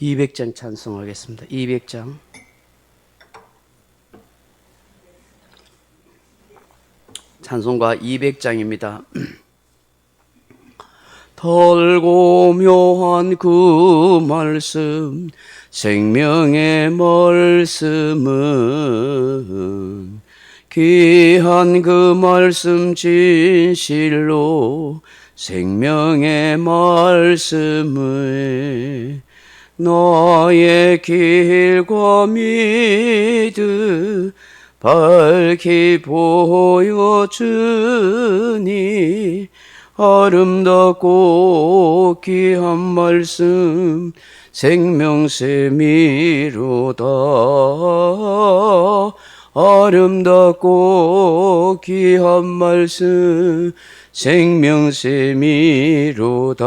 200장 찬송하겠습니다. 200장. 찬송가 200장입니다. 덜고 묘한 그 말씀, 생명의 말씀은 귀한 그 말씀 진실로 생명의 말씀을 너의 길과 믿음 밝히 보여주니 아름답고 귀한 말씀 생명샘이로다. 아름답고 귀한 말씀 생명샘이로다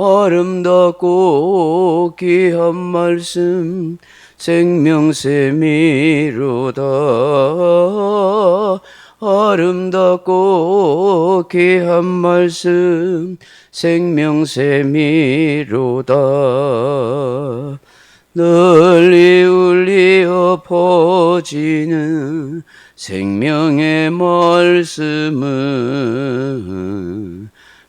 아름답고 귀한 말씀 생명샘이로다. 아름답고 귀한 말씀 생명샘이로다. 널리 울리어 퍼지는 생명의 말씀은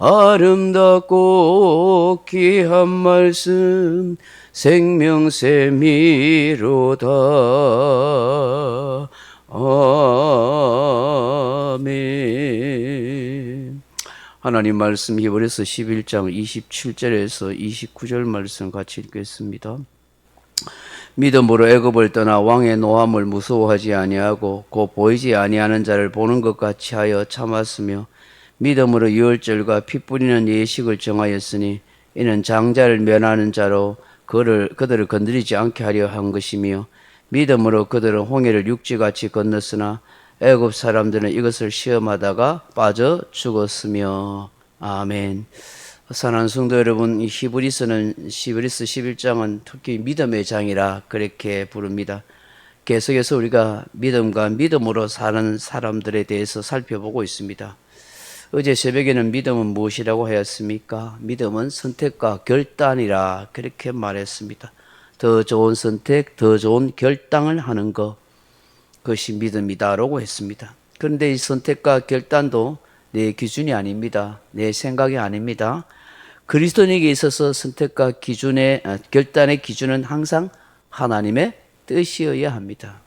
아름답고 귀한 말씀 생명샘이로다 아멘 하나님 말씀 히브리서 11장 27절에서 29절 말씀 같이 읽겠습니다. 믿음으로 애굽을 떠나 왕의 노함을 무서워하지 아니하고 곧 보이지 아니하는 자를 보는 것 같이 하여 참았으며 믿음으로 유월절과 피 뿌리는 예식을 정하였으니 이는 장자를 면하는 자로 그를 그들을 건드리지 않게 하려 한 것이며 믿음으로 그들은 홍해를 육지같이 건넜으나 애굽 사람들은 이것을 시험하다가 빠져 죽었으며 아멘. 사랑하는 성도 여러분, 이 히브리서는 히브리서 11장은 특히 믿음의 장이라 그렇게 부릅니다. 계속해서 우리가 믿음과 믿음으로 사는 사람들에 대해서 살펴보고 있습니다. 어제 새벽에는 믿음은 무엇이라고 하였습니까? 믿음은 선택과 결단이라 그렇게 말했습니다. 더 좋은 선택, 더 좋은 결단을 하는 것, 그것이 믿음이다라고 했습니다. 그런데 이 선택과 결단도 내 기준이 아닙니다. 내 생각이 아닙니다. 그리스도인에게 있어서 선택과 기준의 아, 결단의 기준은 항상 하나님의 뜻이어야 합니다.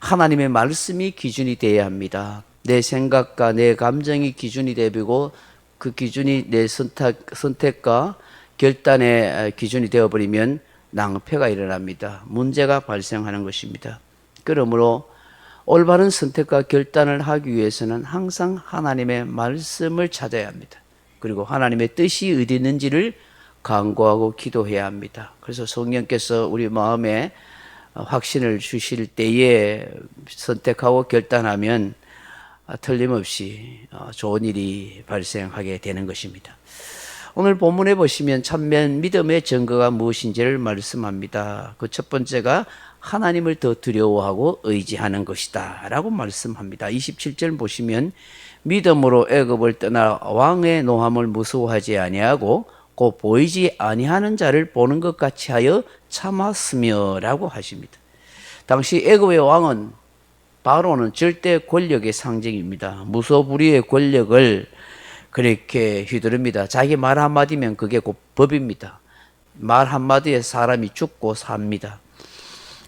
하나님의 말씀이 기준이 되어야 합니다. 내 생각과 내 감정이 기준이 되고 그 기준이 내 선택, 선택과 결단의 기준이 되어버리면 낭패가 일어납니다. 문제가 발생하는 것입니다. 그러므로 올바른 선택과 결단을 하기 위해서는 항상 하나님의 말씀을 찾아야 합니다. 그리고 하나님의 뜻이 어디 있는지를 간구하고 기도해야 합니다. 그래서 성령께서 우리 마음에 확신을 주실 때에 선택하고 결단하면 틀림없이 좋은 일이 발생하게 되는 것입니다. 오늘 본문에 보시면 참면 믿음의 증거가 무엇인지를 말씀합니다. 그 첫 번째가 하나님을 더 두려워하고 의지하는 것이다 라고 말씀합니다. 27절 보시면 믿음으로 애굽을 떠나 왕의 노함을 무서워하지 아니하고 곧 보이지 아니하는 자를 보는 것 같이 하여 참았으며 라고 하십니다. 당시 애굽의 왕은 바로는 절대 권력의 상징입니다. 무소불위의 권력을 그렇게 휘두릅니다. 자기 말 한마디면 그게 곧 법입니다. 말 한마디에 사람이 죽고 삽니다.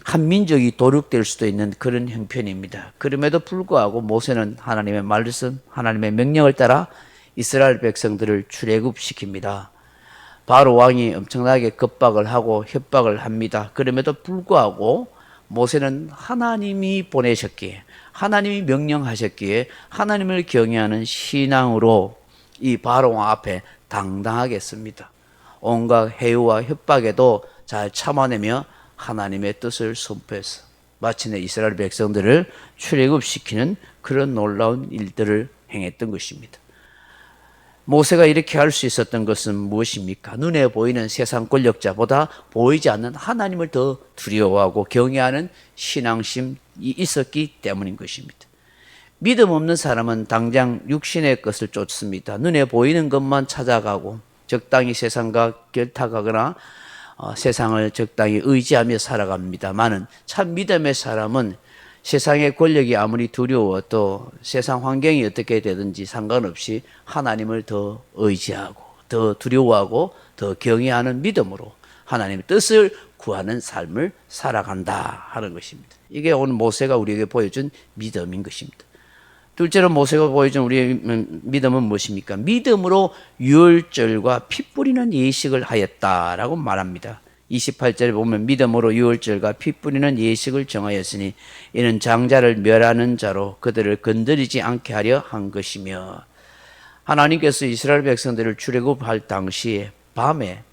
한 민족이 도륙될 수도 있는 그런 형편입니다. 그럼에도 불구하고 모세는 하나님의 말씀, 하나님의 명령을 따라 이스라엘 백성들을 출애굽시킵니다. 바로 왕이 엄청나게 겁박을 하고 협박을 합니다. 그럼에도 불구하고 모세는 하나님이 보내셨기에 하나님이 명령하셨기에 하나님을 경외하는 신앙으로 이 바로 왕 앞에 당당하게 습니다. 온갖 해유와 협박에도 잘 참아내며 하나님의 뜻을 선포해서 마침내 이스라엘 백성들을 출애굽시키는 그런 놀라운 일들을 행했던 것입니다. 모세가 이렇게 할 수 있었던 것은 무엇입니까? 눈에 보이는 세상 권력자보다 보이지 않는 하나님을 더 두려워하고 경외하는 신앙심이 있었기 때문인 것입니다. 믿음 없는 사람은 당장 육신의 것을 쫓습니다. 눈에 보이는 것만 찾아가고 적당히 세상과 결탁하거나 어, 세상을 적당히 의지하며 살아갑니다만은 참 믿음의 사람은 세상의 권력이 아무리 두려워도 세상 환경이 어떻게 되든지 상관없이 하나님을 더 의지하고 더 두려워하고 더 경외하는 믿음으로 하나님의 뜻을 구하는 삶을 살아간다 하는 것입니다. 이게 오늘 모세가 우리에게 보여준 믿음인 것입니다. 둘째로 모세가 보여준 우리의 믿음은 무엇입니까? 믿음으로 유월절과 피 뿌리는 예식을 하였다라고 말합니다. 28절에 보면 믿음으로 유월절과 피 뿌리는 예식을 정하였으니 이는 장자를 멸하는 자로 그들을 건드리지 않게 하려 한 것이며 하나님께서 이스라엘 백성들을 출애굽할 당시에 밤에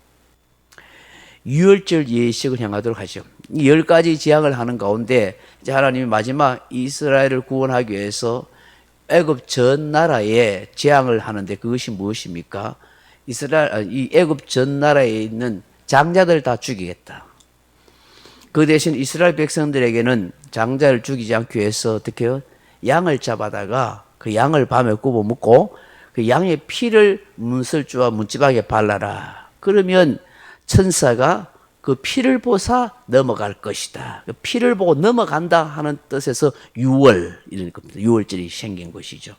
유월절 예식을 행하도록 하죠. 이 열 가지 지향을 하는 가운데 이제 하나님이 마지막 이스라엘을 구원하기 위해서 애굽 전 나라에 재앙을 하는데 그것이 무엇입니까? 이스라엘 아, 이 애굽 전 나라에 있는 장자들 다 죽이겠다. 그 대신 이스라엘 백성들에게는 장자를 죽이지 않기 위해서 어떻게 요? 양을 잡아다가 그 양을 밤에 굽어 먹고 그 양의 피를 문설주와 문지방에 발라라. 그러면 천사가 그 피를 보사 넘어갈 것이다. 그 피를 보고 넘어간다 하는 뜻에서 유월 이런 겁니다. 유월절이 생긴 것이죠.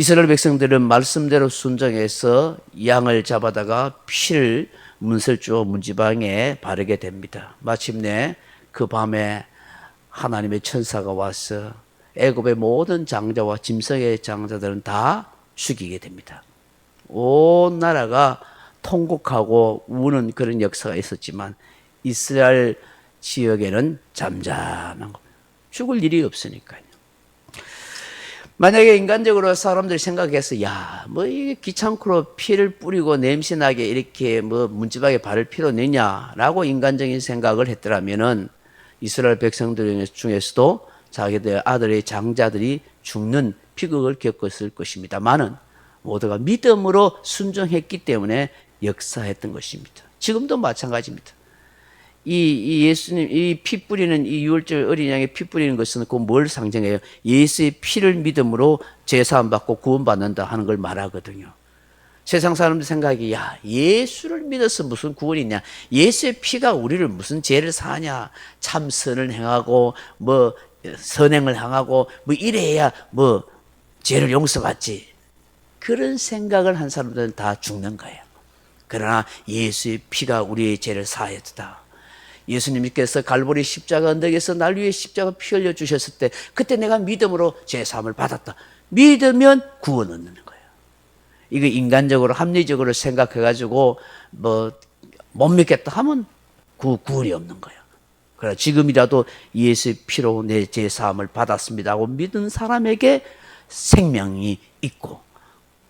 이스라엘 백성들은 말씀대로 순종해서 양을 잡아다가 피를 문설주와 문지방에 바르게 됩니다. 마침내 그 밤에 하나님의 천사가 와서 애굽의 모든 장자와 짐승의 장자들은 다 죽이게 됩니다. 온 나라가 통곡하고 우는 그런 역사가 있었지만 이스라엘 지역에는 잠잠한 겁니다. 죽을 일이 없으니까요. 만약에 인간적으로 사람들이 생각해서 야, 뭐 이게 귀찮고 피를 뿌리고 냄새나게 이렇게 뭐 문지방에 필요 있냐라고 인간적인 생각을 했더라면은 이스라엘 백성들 중에서도 자기들 아들의 장자들이 죽는 비극을 겪었을 것입니다만은 모두가 믿음으로 순종했기 때문에 역사했던 것입니다. 지금도 마찬가지입니다. 이, 이 예수님, 이 피 뿌리는 이 유월절 어린 양의 피 뿌리는 것은 그 뭘 상징해요? 예수의 피를 믿음으로 제사함 받고 구원 받는다 하는 걸 말하거든요. 세상 사람들 생각이 야 예수를 믿어서 무슨 구원이 있냐 예수의 피가 우리를 무슨 죄를 사냐 참 선을 행하고 뭐 선행을 행하고 뭐 이래야 뭐 죄를 용서받지 그런 생각을 한 사람들은 다 죽는 거예요. 그러나 예수의 피가 우리의 죄를 사했다. 예수님께서 갈보리 십자가 언덕에서 날 위해 십자가 피 흘려 주셨을 때 그때 내가 믿음으로 제 삶을 받았다. 믿으면 구원 얻는 거예요. 이거 인간적으로 합리적으로 생각해 가지고 뭐 못 믿겠다 하면 그 구원이 없는 거예요. 그래 지금이라도 예수의 피로 내제 삶을 받았습니다 하고 믿은 사람에게 생명이 있고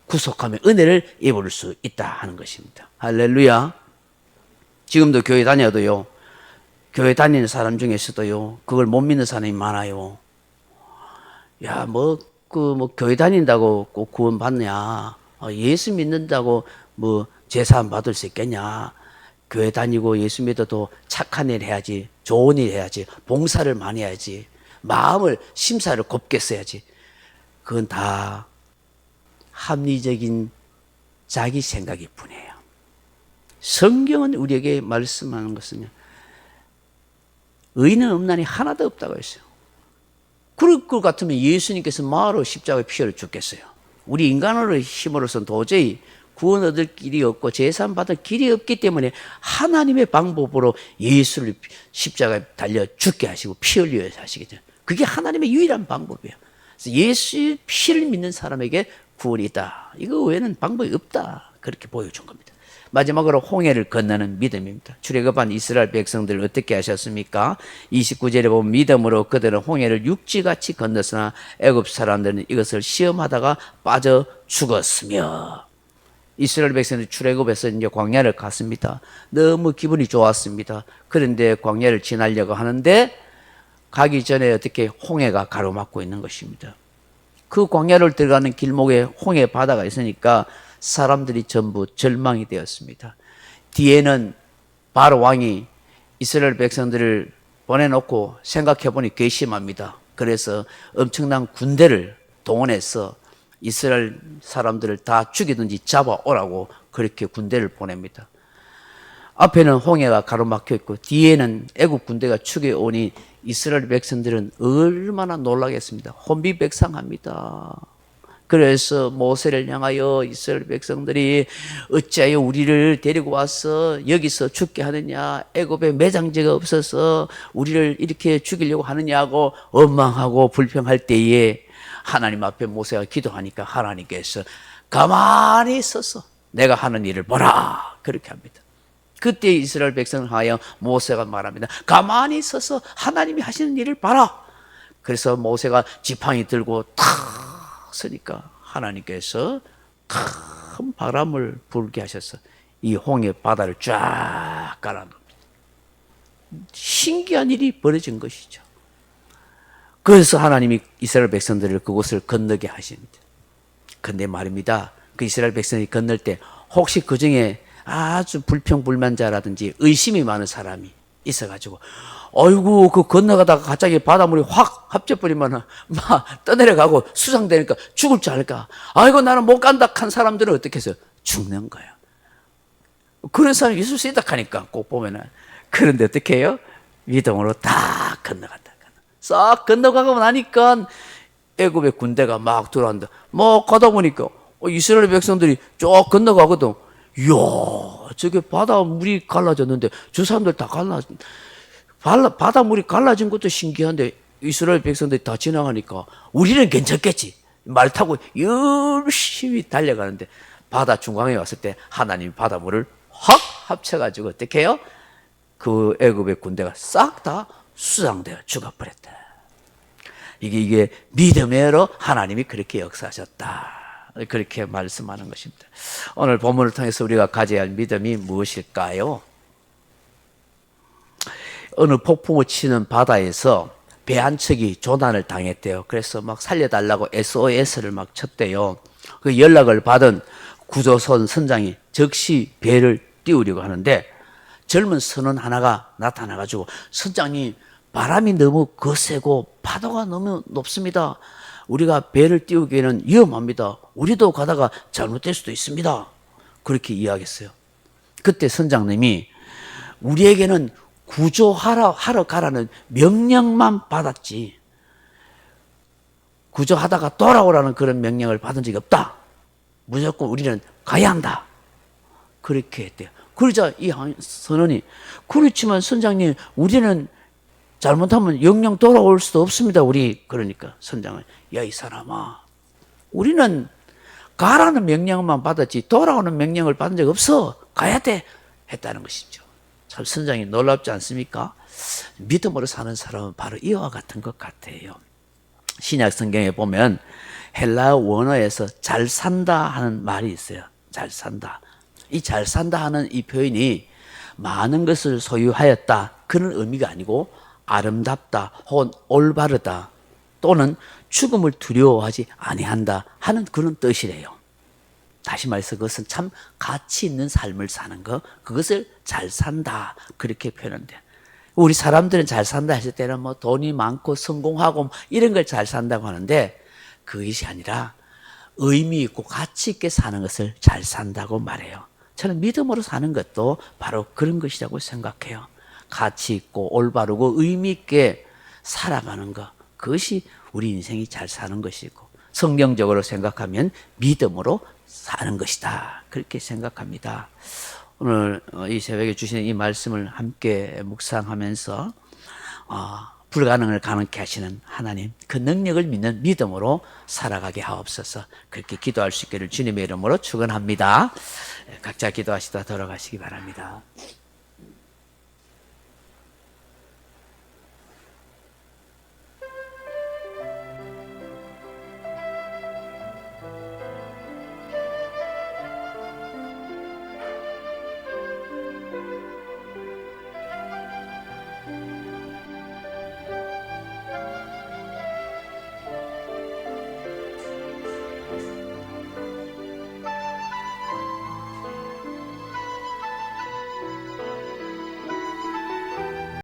구속하며 은혜를 입을 수 있다 하는 것입니다. 할렐루야. 지금도 교회 다녀도요. 교회 다니는 사람 중에서도요. 그걸 못 믿는 사람이 많아요. 야, 뭐, 그, 뭐, 교회 다닌다고 꼭 구원 받냐. 어, 예수 믿는다고 뭐, 제사함 받을 수 있겠냐. 교회 다니고 예수 믿어도 착한 일 해야지. 좋은 일 해야지. 봉사를 많이 해야지. 마음을, 심사를 곱게 써야지. 그건 다 합리적인 자기 생각일 뿐이에요. 성경은 우리에게 말씀하는 것은요. 의인은 없나니 하나도 없다고 했어요. 그럴 것 같으면 예수님께서 마로 십자가에 피를 죽겠어요. 우리 인간으로 힘으로서는 도저히 구원 얻을 길이 없고 재산 받을 길이 없기 때문에 하나님의 방법으로 예수를 십자가에 달려 죽게 하시고 피 흘려 하시겠죠. 그게 하나님의 유일한 방법이에요. 그래서 예수의 피를 믿는 사람에게 구원이 있다. 이거 외에는 방법이 없다. 그렇게 보여준 겁니다. 마지막으로 홍해를 건너는 믿음입니다. 출애굽한 이스라엘 백성들 어떻게 하셨습니까? 29절에 보면 믿음으로 그들은 홍해를 육지같이 건넜으나 애굽 사람들은 이것을 시험하다가 빠져 죽었으며 이스라엘 백성들이 출애굽해서 이제 광야를 갔습니다. 너무 기분이 좋았습니다. 그런데 광야를 지나려고 하는데 가기 전에 어떻게 홍해가 가로막고 있는 것입니다. 그 광야를 들어가는 길목에 홍해 바다가 있으니까 사람들이 전부 절망이 되었습니다. 뒤에는 바로 왕이 이스라엘 백성들을 보내놓고 생각해 보니 괘씸합니다. 그래서 엄청난 군대를 동원해서 이스라엘 사람들을 다 죽이든지 잡아오라고 그렇게 군대를 보냅니다. 앞에는 홍해가 가로막혀 있고 뒤에는 애국 군대가 죽여오니 이스라엘 백성들은 얼마나 놀라겠습니다. 혼비백상합니다. 그래서 모세를 향하여 이스라엘 백성들이 어찌하여 우리를 데리고 와서 여기서 죽게 하느냐 애굽에 매장지가 없어서 우리를 이렇게 죽이려고 하느냐고 원망하고 불평할 때에 하나님 앞에 모세가 기도하니까 하나님께서 가만히 있어서 내가 하는 일을 보라 그렇게 합니다. 그때 이스라엘 백성을 하여 모세가 말합니다. 가만히 있어서 하나님이 하시는 일을 봐라. 그래서 모세가 지팡이 들고 탁 서니까 하나님께서 큰 바람을 불게 하셔서 이 홍해 바다를 쫙 깔아놓습니다. 신기한 일이 벌어진 것이죠. 그래서 하나님이 이스라엘 백성들을 그곳을 건너게 하십니다. 근데 말입니다. 그 이스라엘 백성이 건널 때 혹시 그 중에 아주 불평불만자라든지 의심이 많은 사람이 있어가지고 어이구 그 건너가다가 갑자기 바닷물이 확 합쳐버리면 막 떠내려가고 수상되니까 죽을 줄 알까? 아이고 나는 못 간다 한 사람들은 어떻게 해서 죽는 거예요 그런 사람이 있을 수 있다 하니까 꼭 보면은. 그런데 어떻게 해요? 믿음으로 다 건너간다. 싹 건너가고 나니까 애굽의 군대가 막 들어간다. 뭐 가다 보니까 어, 이스라엘 백성들이 쭉 건너가거든. 이야, 저게 바다 물이 갈라졌는데 저 사람들 다 갈라, 바다 물이 갈라진 것도 신기한데 이스라엘 백성들이 다 지나가니까 우리는 괜찮겠지. 말 타고 열심히 달려가는데 바다 중앙에 왔을 때 하나님 바닷물을 확 합쳐가지고 어떻게 해요? 그 애굽의 군대가 싹 다 수상되어 죽어버렸다. 이게 이게 믿음으로 하나님이 그렇게 역사하셨다. 그렇게 말씀하는 것입니다. 오늘 본문을 통해서 우리가 가져야 할 믿음이 무엇일까요? 어느 폭풍을 치는 바다에서 배 한 척이 조난을 당했대요. 그래서 막 살려달라고 SOS를 막 쳤대요. 그 연락을 받은 구조선 선장이 즉시 배를 띄우려고 하는데 젊은 선원 하나가 나타나가지고 선장님 바람이 너무 거세고 파도가 너무 높습니다. 우리가 배를 띄우기에는 위험합니다. 우리도 가다가 잘못될 수도 있습니다. 그렇게 이야기했어요. 그때 선장님이 우리에게는 구조하러 하러 가라는 명령만 받았지. 구조하다가 돌아오라는 그런 명령을 받은 적이 없다. 무조건 우리는 가야 한다. 그렇게 했대요. 그러자 이 선원이 그렇지만 선장님 우리는 잘못하면 영영 돌아올 수도 없습니다. 우리 그러니까 선장은 야 이 사람아 우리는 가라는 명령만 받았지 돌아오는 명령을 받은 적 없어 가야 돼 했다는 것이죠. 참 선장이 놀랍지 않습니까? 믿음으로 사는 사람은 바로 이와 같은 것 같아요. 신약 성경에 보면 헬라 원어에서 잘 산다 하는 말이 있어요. 잘 산다. 이 잘 산다 하는 이 표현이 많은 것을 소유하였다 그런 의미가 아니고 아름답다 혹은 올바르다 또는 죽음을 두려워하지 아니한다 하는 그런 뜻이래요. 다시 말해서 그것은 참 가치 있는 삶을 사는 것, 그것을 잘 산다 그렇게 표현한대. 우리 사람들은 잘 산다 했을 때는 뭐 돈이 많고 성공하고 뭐 이런 걸 잘 산다고 하는데 그것이 아니라 의미 있고 가치 있게 사는 것을 잘 산다고 말해요. 저는 믿음으로 사는 것도 바로 그런 것이라고 생각해요. 가치 있고 올바르고 의미 있게 살아가는 것. 그것이 우리 인생이 잘 사는 것이고 성경적으로 생각하면 믿음으로 사는 것이다. 그렇게 생각합니다. 오늘 어, 이 새벽에 주시는 이 말씀을 함께 묵상하면서 어, 불가능을 가능케 하시는 하나님 그 능력을 믿는 믿음으로 살아가게 하옵소서 그렇게 기도할 수 있기를 주님의 이름으로 축원합니다. 각자 기도하시다 돌아가시기 바랍니다.